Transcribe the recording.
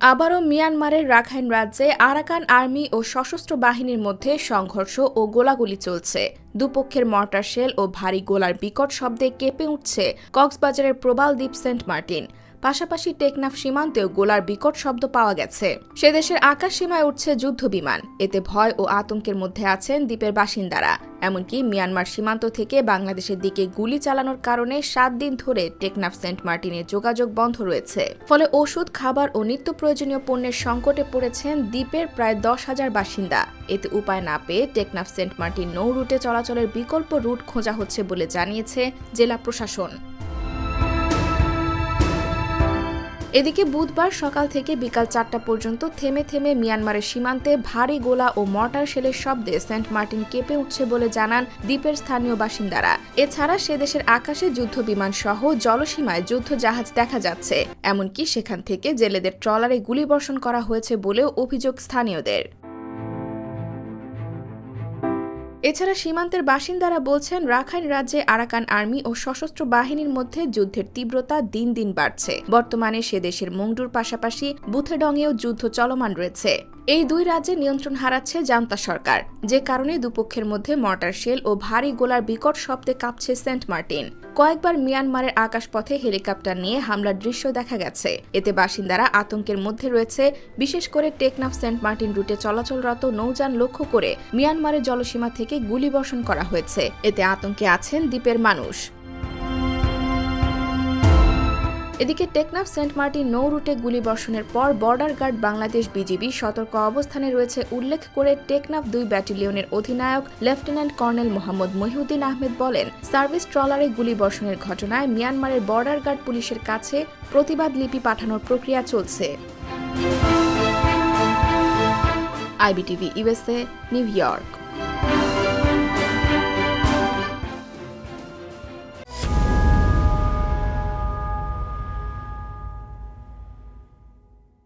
আবারও মিয়ানমারের রাখাইন রাজ্যে আরাকান আর্মি ও সশস্ত্র বাহিনীর মধ্যে সংঘর্ষ ও গোলাগুলি চলছে। দুপক্ষের মর্টার শেল ও ভারী গোলার বিকট শব্দে কেঁপে উঠছে কক্সবাজারের প্রবাল দ্বীপ সেন্ট মার্টিন। পাশাপাশি টেকনাফ সীমান্তেও গোলার বিকট শব্দ পাওয়া গেছে। সে দেশের আকাশ সীমায় উঠছে যুদ্ধ বিমান। এতে ভয় ও আতঙ্কের মধ্যে আছেন দ্বীপের বাসিন্দারা। এমনকি মিয়ানমার সীমান্ত থেকে বাংলাদেশের দিকে গুলি চালানোর কারণে সাত দিন ধরে টেকনাফ সেন্ট মার্টিনের যোগাযোগ বন্ধ রয়েছে। ফলে ওষুধ, খাবার ও নিত্য প্রয়োজনীয় পণ্যের সংকটে পড়েছেন দ্বীপের প্রায় দশ হাজার বাসিন্দা। এতে উপায় না পেয়ে টেকনাফ সেন্ট মার্টিন নৌ রুটে চলাচলের বিকল্প রুট খোঁজা হচ্ছে বলে জানিয়েছে জেলা প্রশাসন। এদিকে বুধবার সকাল থেকে বিকাল চারটা পর্যন্ত থেমে থেমে মিয়ানমারের সীমান্তে ভারী গোলা ও মর্টার শেলের শব্দে সেন্ট মার্টিন কেঁপে উঠছে বলে জানান দ্বীপের স্থানীয় বাসিন্দারা। এছাড়া সে দেশের আকাশে যুদ্ধ বিমান সহ জলসীমায় যুদ্ধ জাহাজ দেখা যাচ্ছে। এমনকি সেখান থেকে জেলেদের ট্রলারে গুলিবর্ষণ করা হয়েছে বলেও অভিযোগ স্থানীয়দের। এছাড়া সীমান্তের বাসিন্দারা বলছেন, রাখাইন রাজ্যে আরাকান আর্মি ও সশস্ত্র বাহিনীর মধ্যে যুদ্ধের তীব্রতা দিন দিন বাড়ছে। বর্তমানে সে দেশের মংডুর পাশাপাশি বুথেডংয়েও যুদ্ধ চলমান রয়েছে। এই দুই রাজ্যে নিয়ন্ত্রণ হারাচ্ছে জান্তা সরকার। যে কারণে দুপক্ষের মধ্যে মর্টার শেল ও ভারী গোলার বিকট শব্দে কাঁপছে সেন্ট মার্টিন। কয়েকবার মিয়ানমারের আকাশপথে হেলিকপ্টার নিয়ে হামলার দৃশ্য দেখা গেছে। এতে বাসিন্দারা আতঙ্কের মধ্যে রয়েছে, বিশেষ করে টেকনাফ সেন্ট মার্টিন রুটে চলাচলরত নৌযান লক্ষ্য করে মিয়ানমারের জলসীমা থেকে গুলিবর্ষণ করা হয়েছে। এতে আতঙ্কে আছেন দ্বীপের মানুষ। এদিকে টেকনাফ সেন্ট মার্টিন নৌ রুটে গুলিবর্ষণের পর বর্ডার গার্ড বাংলাদেশ বিজিবি সতর্ক অবস্থানে রয়েছে উল্লেখ করে টেকনাফ দুই ব্যাটালিয়নের অধিনায়ক লেফটেন্যান্ট কর্নেল মোহাম্মদ মহিউদ্দিন আহমেদ বলেন, সার্ভিস ট্রলারে গুলিবর্ষণের ঘটনায় মিয়ানমারের বর্ডার গার্ড পুলিশের কাছে প্রতিবাদ লিপি পাঠানোর প্রক্রিয়া চলছে। IBTV USA New York.